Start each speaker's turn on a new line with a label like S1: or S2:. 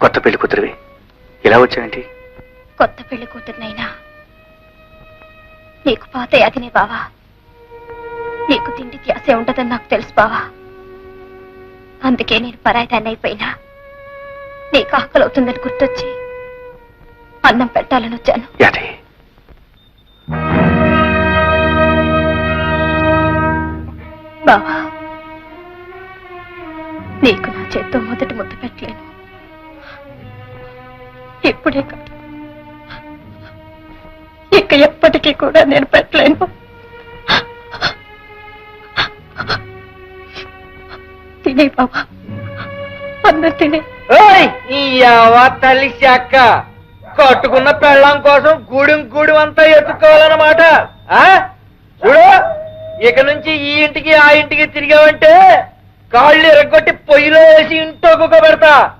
S1: కొత్త పెళ్ళి కూతురివి. ఇలా వచ్చావేంటి?
S2: కొత్త పెళ్ళి కూతురునైనా. నీకు పాత యాదినే బావా. నీకు తిండికి ఆశ ఉండదని నాకు తెలుసు బావా. అందుకే నేను పరాయిదాన్ని అయిపోయినా నీకు ఆకలి అవుతుందని గుర్తొచ్చి అన్నం పెట్టాలని వచ్చాను.
S1: యాది
S2: బావా నీకు నా చేత్తో మొదటి ముద్ద పెట్టలేను. ఇప్పుడే కాదు. ఇక ఎప్పటికీ కూడా నేను పెట్టలేను. తినే బాబా. అందరు తినే.
S3: తల్లి శాఖ. కట్టుకున్న పెళ్ళం కోసం గూడెం గూడెం అంతా ఎత్తుకోవాలన్నమాట. ఆ? చూడు ఇక నుంచి ఈ ఇంటికి ఆ ఇంటికి తిరిగావంటే కాళ్ళు ఎరగొట్టి పొయ్యిలో వేసి ఇంట్లో కుక్క పెడతా